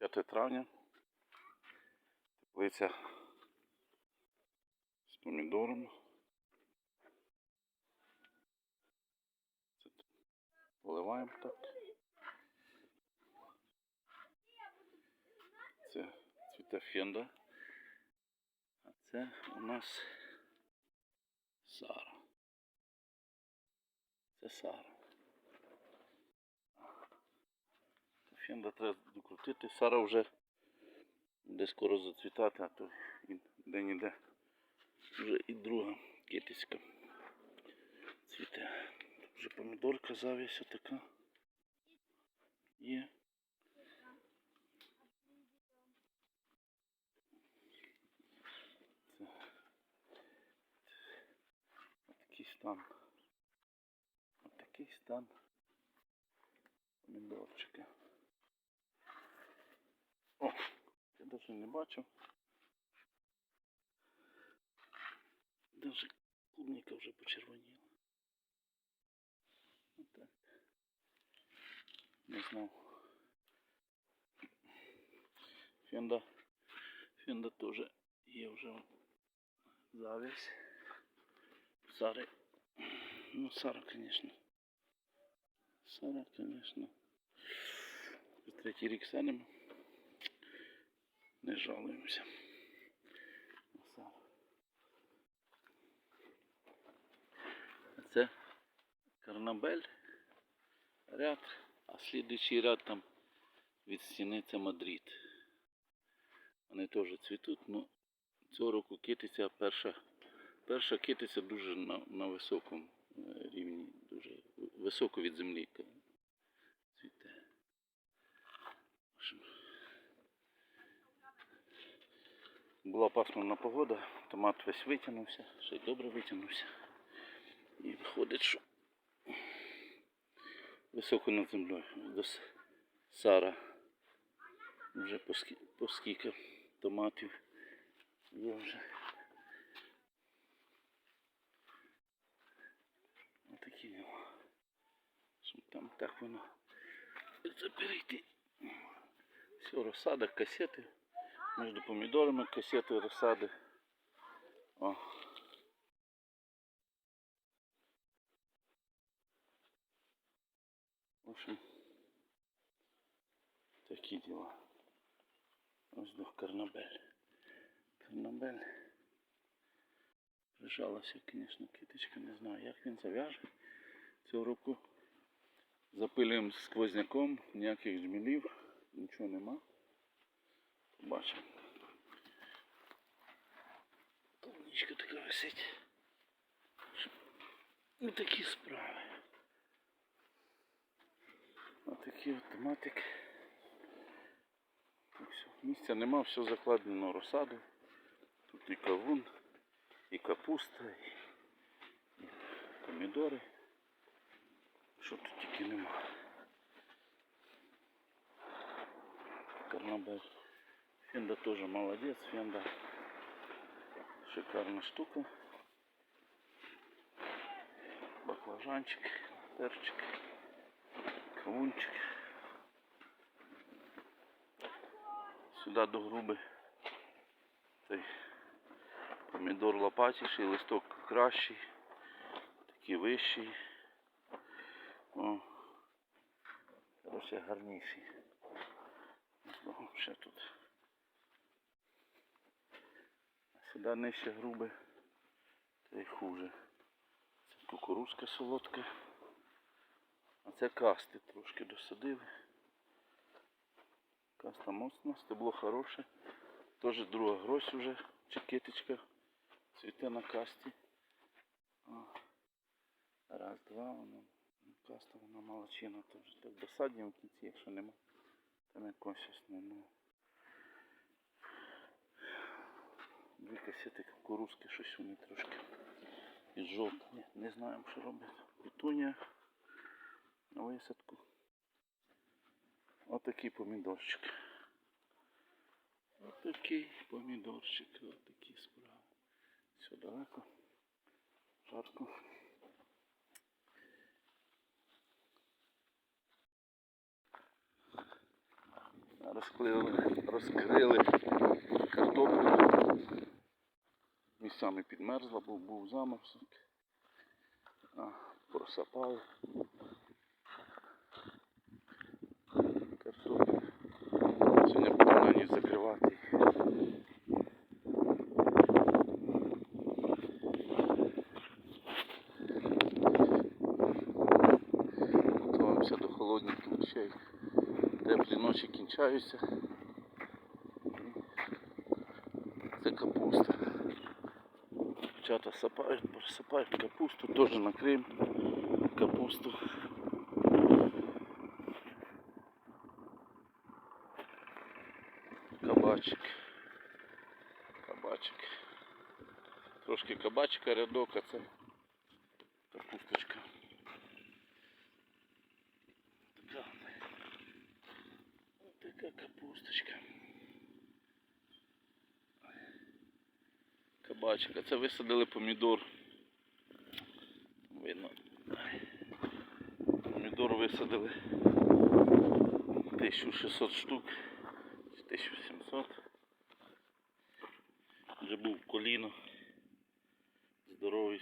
5 травня. Теплиця з помідором. Поливаємо так. Це цвіте фенда. А це у нас Сара. Це Сара. Фенда треба докрутити. Сара вже буде скоро зацвітати, а то і де-ніде вже і друга китицька цвіте. Тут вже помідорка завість така є. Це такий стан. Ось такий стан помідорчика. О, я навіть не бачив. Даже клубника вже почервоніла. Отак. Не знав. Фенда. Фенда теж є вже завість. Сари. Ну, Сара, конечно. Сара, конечно. Вже Третій рік садимо. Не жалуємося. Це Карнабель ряд, а слідуючий ряд там від стіни це Мадрид. Вони теж цвітуть, ну цього року китиця перша, перша китиця дуже на, на високому е, рівні, дуже високо від землі ка- цвіте. В общем, Була пасмурна погода, томат весь витягнувся, ще й добре витягнувся. І виходить, що високо над землею. До Сара вже по скі- скільки томатів є вже. Отакі діла. Щоб Там так воно. Це перейти. Все, розсада, касети. Між помідорами касети, розсади. О. В общем, такі. Ось до Карнабель. Карнабель. Прижалася, звісно, китичка, не знаю, як він зав'яже. Цього року запилюємо сквозняком, ніяких джмілів, нічого нема. Побачимо. Клубничка така висить. Ось такі справи. Отакий от тематик. Так, все. Місця нема, все закладено розсадою. Тут і кавун, і капуста, і, і помідори. Що тут тільки нема. Карнабель. Фенда тоже молодец. Фенда шикарная штука. Баклажанчик, перчик, кавунчик. Сюди до груби цей помідор лопатіший, листок кращий, такий вищий. О, короче, гарніший. Ще тут. А сюди нижче грубе, це й хуже. Це кукурузка солодка. А це касти трошки досадили. Каста моцна, стебло хороше. Теж друга грозь уже, чекеточка. Цвіте на касті. Раз, два, воно. Каста вона молодчина теж. Так досадні в кінці, якщо нема. Там якось основного. Дві касети кукурузки, щось вони трошки із жовтні. Не знаємо, що робити. Петунія на висадку. Отакий помідорчик. Отакий помідорчик. Отакі справи. Все далеко. Жарко. розкрили, розкрили картоплю. Місцями підмерзла, бо був заморозок. А, просапали. Картоплю. Сьогодні буду на ніч закривати. Готуємося до холодних ночей. Теплі ночі кінчаються. Дівчата сапають, просипають капусту, теж накриємо капусту. Кабачик. Кабачик. Трошки кабачика рядок, а це капусточка. Така, така капусточка. Кабачик. А це висадили помідор. Видно. Помідор висадили 1600 штук. чи 1700. Вже був коліно. Здоровий.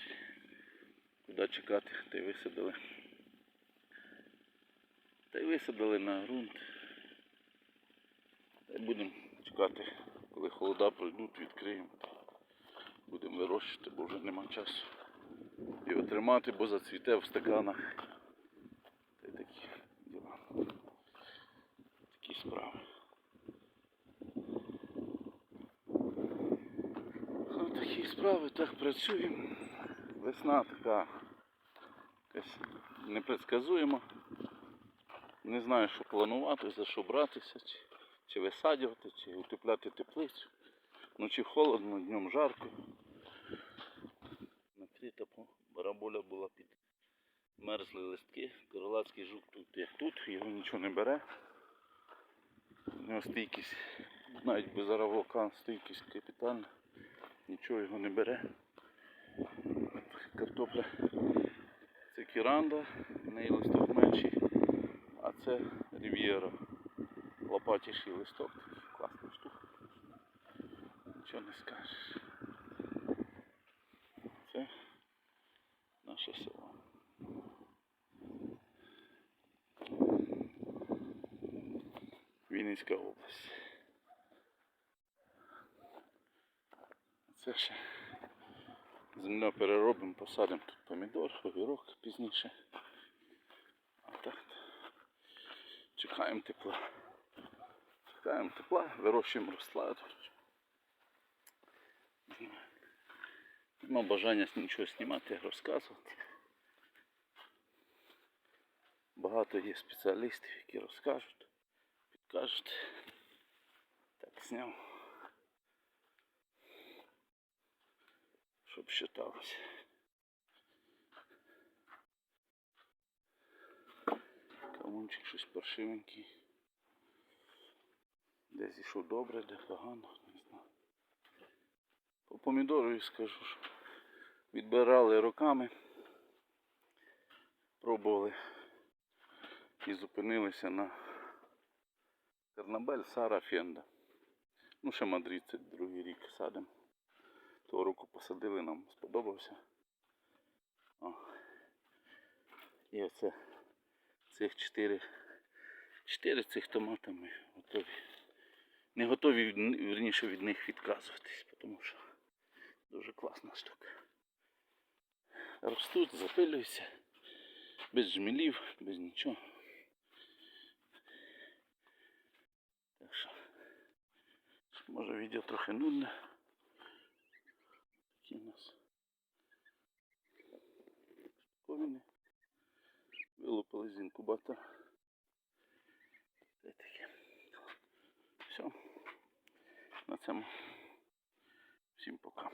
Куди чекати, та й висадили. Та й висадили на ґрунт. Будемо чекати, коли холода пройдуть, відкриємо. Будемо вирощувати, бо вже нема часу. Його тримати, бо зацвіте в стаканах. Та й такі діла. Такі справи. Ну, такі справи, так працюємо. Весна така якась непредсказуема. Не знаю, що планувати, за що братися, чи, чи висаджувати, чи утепляти теплицю. Ночі холодно, днем жарко. Накрита по бараболя була під мерзли листки. Крилацький жук тут як тут, його нічого не бере. У нього стійкість, навіть без аравока стійкість капітальна. Нічого його не бере. Картопля це кіранда, в неї листок менший, а це рів'єра. Лопатіший листок, такий класна штука. Нічого не скажеш. Це наше село. Вінницька область. Це ще земля переробимо, посадимо тут помідор, огірок пізніше. А так чекаємо тепла. Чекаємо тепла, вирощуємо розкладу. Нема бажання нічого знімати, розказувати. Багато є спеціалістів, які розкажуть, підкажуть. Так зняв. Щоб считалося. Кавунчик щось паршивенький. Де зійшов добре, де погано, не знаю. По помідору скажу, що відбирали роками, пробували і зупинилися на Карнабель, Сара, Фенда. Ну, ще Мадрид, це другий рік садимо. Того року посадили, нам сподобався. О. І оце цих чотири, чотири цих томата ми готові. Не готові вірніше від них відказуватись, тому що дуже класна штука. Ростуть, запилюються, без жмілів, без нічого. Так що, може відео трохи нудне. Такі у нас штуковини. Вилупили з інкубатора. Це таке. Все. На цьому. Всім пока.